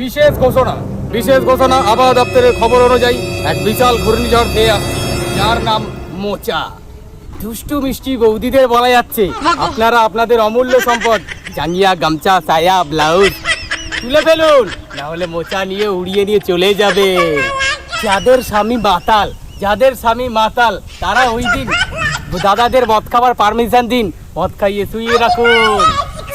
বিশেষ ঘোষণা বিশেষ ঘোষণা আবহাওয়া দপ্তরের খবর অনুযায়ী এক বিশাল ঘূর্ণিঝড় খেয়ে আসছে যার নাম মোচা। দুষ্টু মিষ্টি বৌদিদের বলা যাচ্ছে, আপনারা আপনাদের অমূল্য সম্পদ, জাঙ্গিয়া, গামছা, সায়া, ব্লাউজ তুলে ফেলুন না হলে মোচা নিয়ে উড়িয়ে নিয়ে চলে যাবে। যাদের স্বামী মাতাল, যাদের স্বামী মাতাল, তারা ওই দিন দাদাদের মদ খাবার পারমিশন দিন, মদ খাইয়ে শুইয়ে রাখুন।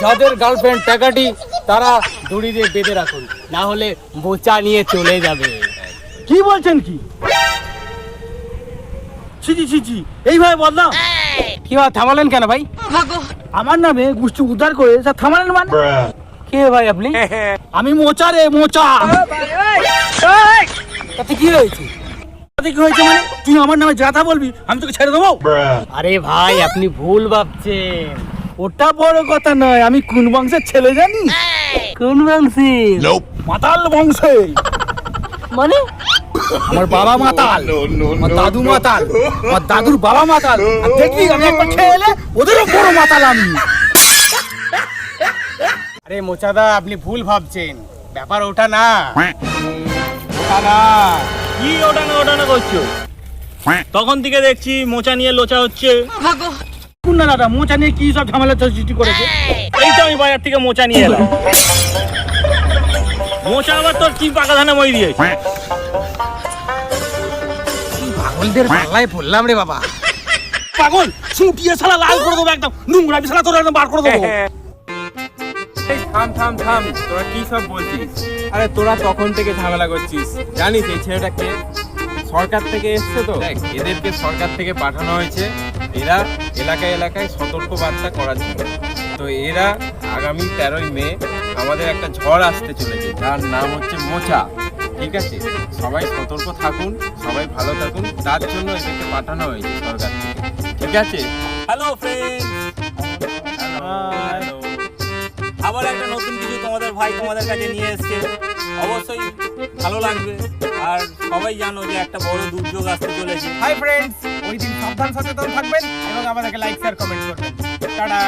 যাদের গার্লফ্রেন্ড টাকাটি তারা দড়ি দিয়ে বেঁধে রাখুন না হলে মোচা নিয়ে চলে যাবে। কি বলছেন কি? ছিচি ছিচি এইভাবে বদলাম কি হয় থামালেন কেন ভাই? আমার নামে গোষ্ঠী উদ্ধার করে স্যার থামালেন মানে? কে ভাই আপনি? আমি মোচা রে মোচা। তাতে কি হয়েছে? তাতে কি হয়েছে মানে? তুই আমার নামে যাতা বলবি আমি তোকে ছেড়ে দেবো? আরে ভাই আপনি ভুল ভাবছেন। ওটা বড় কথা নয় আমি কোন বংশের ছেলে জানি? কোন বংশী মাতাল বংশে। মানে? আমার বাবা মাতাল আমার দাদু মাতাল আমার দাদুর বাবা মাতাল। আর দেখবি আমি একবার খেয়ে এলে ওদেরও বড় মাতাল আমি। আরে মোচাদা আপনি ভুল ভাবছেন। ব্যাপার ওটা না। ওটা না কি ওটানো ওটানো করছ তখন থেকে দেখছি মোচা নিয়ে লোচা হচ্ছে। না দাদা মোচা নিয়ে কি সব ঝামেলা সৃষ্টি করেছে? এই তো আমি বাজার থেকে মোচা নিয়ে এলাম। মোচা আবার তোর কি পাকা ধানে মই দিয়েছে? পাগলদের পাল্লায় পড়লাম রে বাবা। পাগল? সুটিয়ে শালা লাল করে দেবো একদম। নোংরা বিছানা তোর একদম বার করে দেবো। থাম থাম থাম। তোরা কি সব বলছিস? আরে তোরা তখন থেকে ঝামেলা করছিস? জানিস এই ছেলেটাকে সরকার থেকে এসছে তো? দেখ এদেরকে সরকার থেকে পাঠানো হয়েছে। এরা এলাকায় এলাকায় সতর্ক বার্তা করার জন্য। তো এরা আগামী তেরোই মে আমাদের একটা ঝড় আসতে চলেছে যার নাম হচ্ছে মোচা ঠিক আছে? সবাই সতর্ক থাকুন সবাই ভালো থাকুন তার জন্য এদেরকে পাঠানো হয়েছে সরকার থেকে ঠিক আছে? হ্যালো ফ্রেন্ড আবার একটা নতুন কিছু তোমাদের ভাই তোমাদের কাছে নিয়ে এসছে। অবশ্যই ভালো লাগবে। আর সবাই জানো যে একটা বড় দুর্যোগ আসতে চলেছে। হাই ফ্রেন্ডস ওই দিন সাবধান, সচেতন থাকবেন এবং আমাদেরকে লাইক শেয়ার কমেন্ট করবেন। টাটা!